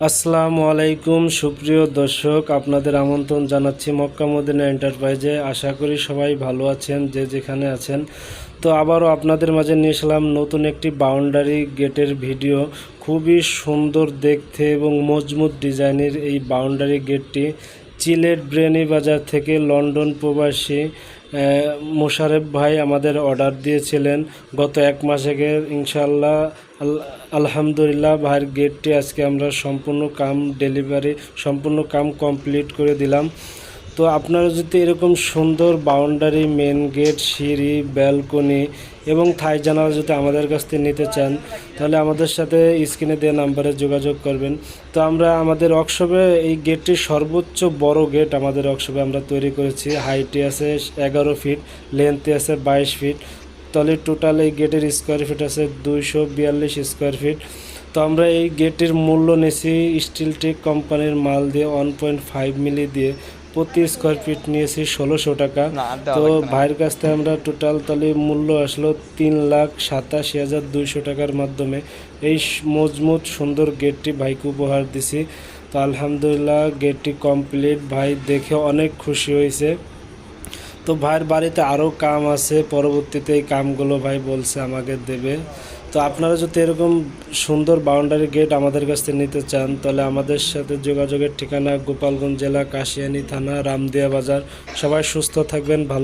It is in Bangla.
আসসালামু আলাইকুম, সুপ্রিয় দর্শক, আপনাদের আমন্ত্রণ জানাচ্ছি মক্কা মদিনা এন্টারপ্রাইজে। আশা করি সবাই ভালো আছেন, যে যেখানে আছেন। তো আবারও আপনাদের মাঝে নিয়ে এসলাম নতুন একটি বাউন্ডারি গেটের ভিডিও। খুবই সুন্দর দেখতে এবং মজবুত ডিজাইনের এই বাউন্ডারি গেটটি। চিলেট ব্রেনি বাজার থেকে লন্ডন প্রবাসী মোশারেফ ভাই আমাদের অর্ডার দিয়েছিলেন। গত এক মাস আগে ইনশাল্লাহ আলহামদুলিল্লাহ ভাইয়ের গেটটি আজকে আমরা সম্পূর্ণ কাম ডেলিভারি সম্পূর্ণ কাম কমপ্লিট করে দিলাম। তো আপনারা যদি এরকম সুন্দর বাউন্ডারি মেন গেট সিঁড়ি ব্যালকনি এবং থাই জানালা যদি আমাদের কাছ থেকে নিতে চান, তাহলে আমাদের সাথে স্ক্রিনে দেওয়া নাম্বারে যোগাযোগ করবেন। তো আমরা আমাদের ওয়ার্কশপে এই গেটটি সর্বোচ্চ বড় গেট আমাদের ওয়ার্কশপে আমরা তৈরি করেছি। হাইটে আছে এগারো ফিট লেন্থে আছে বাইশ ফিট তাহলে টোটাল এই গেটের স্কোয়ার ফিট আছে দুইশো বিয়াল্লিশ স্কোয়ার ফিট তো আমরা এই গেটের মূল্য নিয়েছি স্টিল টেক কোম্পানির মাল দিয়ে ওয়ান পয়েন্ট ফাইভ মিলি দিয়ে। প্রতি স্কোয়ার ফিট নিয়েছি ষোলোশো টাকা। তো ভাইয়ের কাছ থেকে আমরা টোটাল তাহলে মূল্য আসলো তিন লাখ সাতাশি হাজার দুইশো টাকার মাধ্যমে। এই মজমুত সুন্দর গেটটি ভাইকে উপহার দিছি। তো আলহামদুলিল্লাহ গেটটি কমপ্লিট ভাই দেখে অনেক খুশি হয়েছে। তো ভাইয়ের বাড়িতে আরও কাম আছে, পরবর্তীতে এই কামগুলো ভাই বলছে আমাকে দেবে। তো আপনারা যদি এরকম সুন্দর বাউন্ডারি গেট আমাদের কাছ থেকে নিতে চান, তাহলে আমাদের সাথে যোগাযোগের ঠিকানা গোপালগঞ্জ জেলা, কাশিয়ানি থানা, রামদিয়া বাজার। সবাই সুস্থ থাকবেন, ভালো